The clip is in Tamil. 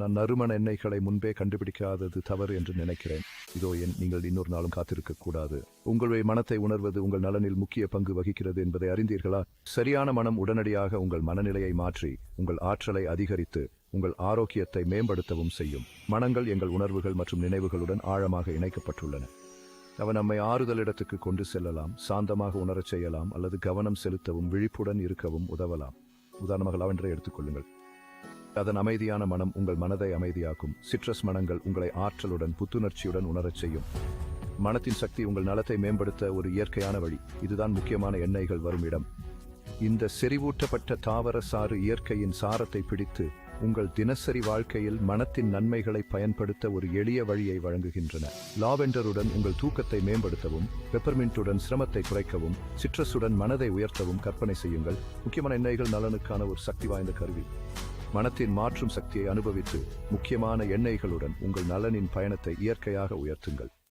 நான் நறுமண எண்ணெய்களை முன்பே கண்டுபிடிக்காதது தவறு என்று நினைக்கிறேன். இதோ என் நீங்கள் இன்னொரு நாளும் காத்திருக்க கூடாது. உங்களுடைய மனத்தை உணர்வது உங்கள் நலனில் முக்கிய பங்கு வகிக்கிறது என்பதை அறிந்தீர்களா? சரியான மனம் உடனடியாக உங்கள் மனநிலையை மாற்றி உங்கள் ஆற்றலை அதிகரித்து உங்கள் ஆரோக்கியத்தை மேம்படுத்தவும் செய்யும். மனங்கள் எங்கள் உணர்வுகள் மற்றும் நினைவுகளுடன் ஆழமாக இணைக்கப்பட்டுள்ளன. அவன் நம்மை ஆறுதல் இடத்துக்கு கொண்டு செல்லலாம் சாந்தமாக உணரச் செய்யலாம் அல்லது கவனம் செலுத்தவும் விழிப்புடன் இருக்கவும் உதவலாம். உதாரணமாக லவெண்டரை எடுத்துக்கொள்ளுங்கள் அதன் அமைதியான மனம் உங்கள் மனதை அமைதியாக்கும். சிட்ரஸ் மனங்கள் உங்களை ஆற்றலுடன் புத்துணர்ச்சியுடன் உணரச் செய்யும். மனத்தின் சக்தி உங்கள் நலத்தை மேம்படுத்த ஒரு இயற்கையான வழி. இதுதான் முக்கியமான எண்ணெய்கள் வரும் இடம். இந்த செறிவூட்டப்பட்ட தாவர சாறு இயற்கையின் சாரத்தை பிடித்து உங்கள் தினசரி வாழ்க்கையில் மனத்தின் நன்மைகளை பயன்படுத்த ஒரு எளிய வழியை வழங்குகின்றன. லாவெண்டருடன் உங்கள் தூக்கத்தை மேம்படுத்தவும் பெப்பர்மின்ட்டுடன் சிரமத்தை குறைக்கவும் சிட்ரஸுடன் மனதை உயர்த்தவும் கற்பனை செய்யுங்கள். முக்கியமான எண்ணெய்கள் நலனுக்கான ஒரு சக்தி வாய்ந்த கருவி. மனத்தின் மாற்றும் சக்தியை அனுபவித்து முக்கியமான எண்ணெய்களுடன் உங்கள் நலனின் பயணத்தை இயற்கையாக உயர்த்துங்கள்.